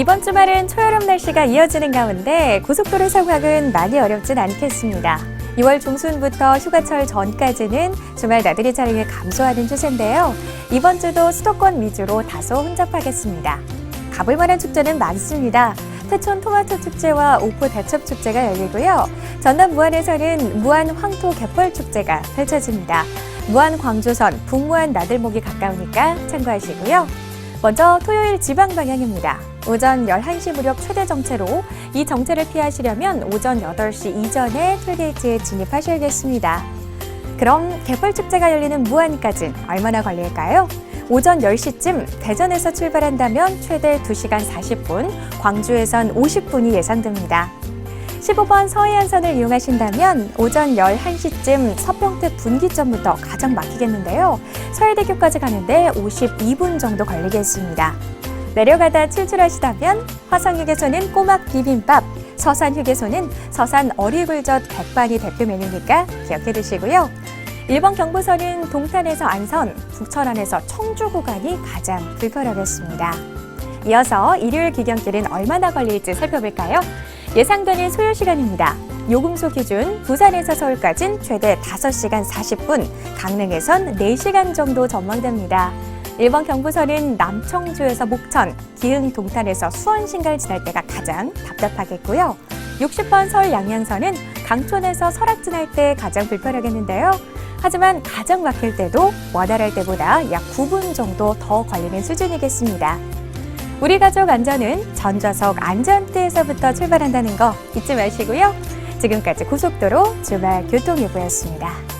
이번 주말은 초여름 날씨가 이어지는 가운데 고속도로 상황은 많이 어렵진 않겠습니다. 2월 중순부터 휴가철 전까지는 주말 나들이 차량이 감소하는 추세인데요. 이번 주도 수도권 위주로 다소 혼잡하겠습니다. 가볼 만한 축제는 많습니다. 태촌 토마토 축제와 오포 대첩 축제가 열리고요. 전남 무안에서는 무안 황토 갯벌 축제가 펼쳐집니다. 무안 광주선 북무안 나들목이 가까우니까 참고하시고요. 먼저 토요일 지방 방향입니다. 오전 11시 무렵 최대 정체로 이 정체를 피하시려면 오전 8시 이전에 톨게이트에 진입하셔야겠습니다. 그럼 갯벌 축제가 열리는 무안까진 얼마나 걸릴까요? 오전 10시쯤 대전에서 출발한다면 최대 2시간 40분, 광주에선 50분이 예상됩니다. 15번 서해안선을 이용하신다면 오전 11시쯤 서평택 분기점부터 가장 막히겠는데요. 서해대교까지 가는데 52분 정도 걸리겠습니다. 내려가다 출출하시다면 화성휴게소는 꼬막 비빔밥, 서산휴게소는 서산 어리굴젓 백반이 대표 메뉴니까 기억해 두시고요. 1번 경부선은 동탄에서 안선, 북천안에서 청주 구간이 가장 불편하겠습니다. 이어서 일요일 귀경길은 얼마나 걸릴지 살펴볼까요? 예상되는 소요 시간입니다. 요금소 기준 부산에서 서울까지는 최대 5시간 40분, 강릉에선 4시간 정도 전망됩니다. 1번 경부선은 남청주에서 목천, 기흥 동탄에서 수원 신갈 지날 때가 가장 답답하겠고요. 60번 서울 양양선은 강촌에서 설악 지날 때 가장 불편하겠는데요. 하지만 가장 막힐 때도 원활할 때보다 약 9분 정도 더 걸리는 수준이겠습니다. 우리 가족 안전은 전좌석 안전대에서부터 출발한다는 거 잊지 마시고요. 지금까지 고속도로 주말 교통예보였습니다.